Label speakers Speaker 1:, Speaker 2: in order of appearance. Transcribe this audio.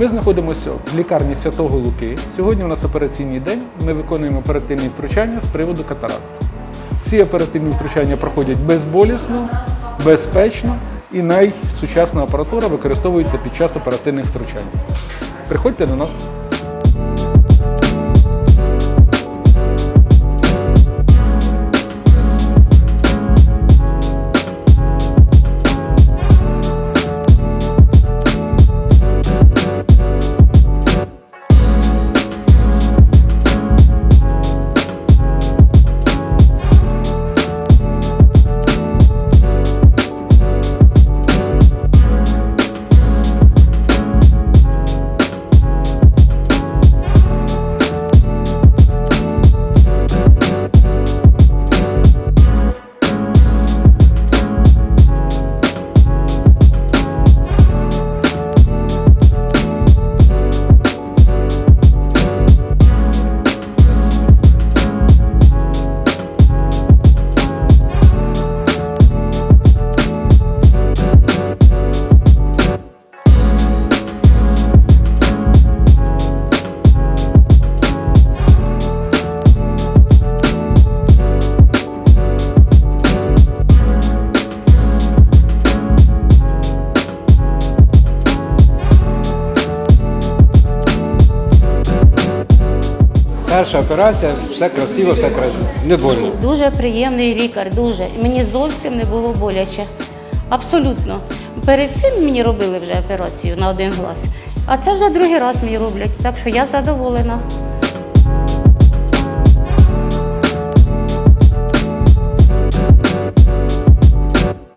Speaker 1: Ми знаходимося в лікарні Святого Луки. Сьогодні у нас операційний день. Ми виконуємо оперативні втручання з приводу катаракту. Ці оперативні втручання проходять безболісно, безпечно і найсучасна апаратура використовується під час оперативних втручань. Приходьте до нас.
Speaker 2: Перша операція, все красиво, все красиво. Не больно.
Speaker 3: Дуже приємний лікар, дуже. Мені зовсім не було боляче. Абсолютно. Перед цим мені робили вже операцію на один глаз. А це вже другий раз мені роблять, так що я задоволена.